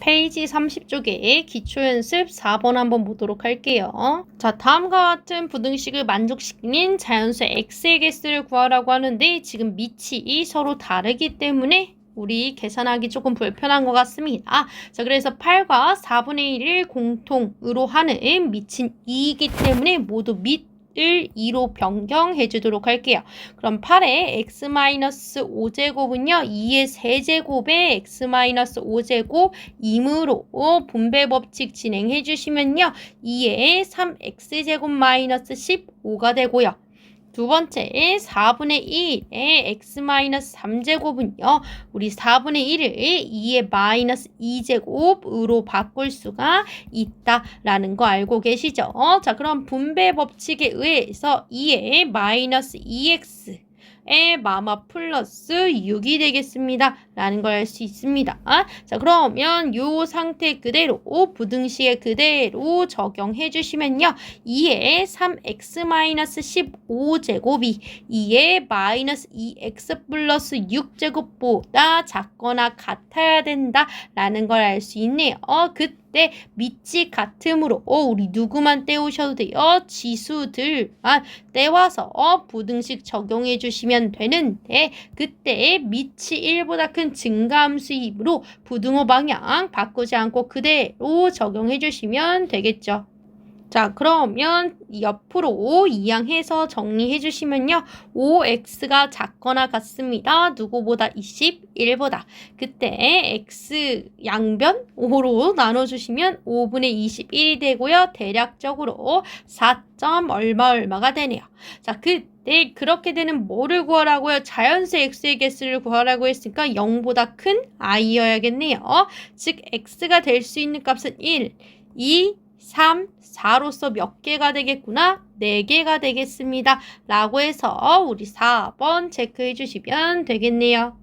페이지 30쪽에 기초연습 4번 한번 보도록 할게요. 자, 다음과 같은 부등식을 만족시키는 자연수 x의 개수를 구하라고 하는데 지금 밑이 서로 다르기 때문에 우리 계산하기 조금 불편한 것 같습니다. 자, 그래서 8과 4분의 1을 공통으로 하는 밑인 2이기 때문에 모두 밑 을 2로 변경해 주도록 할게요. 그럼 8의 x-5제곱은요, 2의 세제곱에 x-5제곱 임으로 분배 법칙 진행해 주시면요, 2의 3x제곱 마이너스 15가 되고요. 두 번째 4분의 1의 x-3제곱은요. 우리 4분의 1을 2의 마이너스 2제곱으로 바꿀 수가 있다라는 거 알고 계시죠? 자, 그럼 분배 법칙에 의해서 2의 마이너스 2x 의 마마 플러스 6이 되겠습니다. 라는 걸 알 수 있습니다. 자, 그러면 요 상태 그대로 부등식에 그대로 적용해 주시면요. 2의 3x-15제곱이 2의 마이너스 2x 플러스 6제곱보다 작거나 같아야 된다라는 걸 알 수 있네요. 그때 밑이 같으므로 우리 누구만 떼오셔도 돼요. 지수들만 떼와서 부등식 적용해 주시면 되는데 그때 밑이 1보다 큰 증가함수이므로 부등호 방향 바꾸지 않고 그대로 적용해 주시면 되겠죠. 자, 그러면 옆으로 이항해서 정리해 주시면요. 5x가 작거나 같습니다. 누구보다 21보다. 그때 x 양변 5로 나눠 주시면 5분의 21이 되고요. 대략적으로 4점 얼마 얼마가 되네요. 자, 그때 그렇게 되는 뭐를 구하라고요? 자연수 x의 개수를 구하라고 했으니까 0보다 큰 i여야겠네요. 즉, x가 될 수 있는 값은 1, 2, 3, 4로서 몇 개가 되겠구나? 4개가 되겠습니다. 라고 해서 우리 4번 체크해 주시면 되겠네요.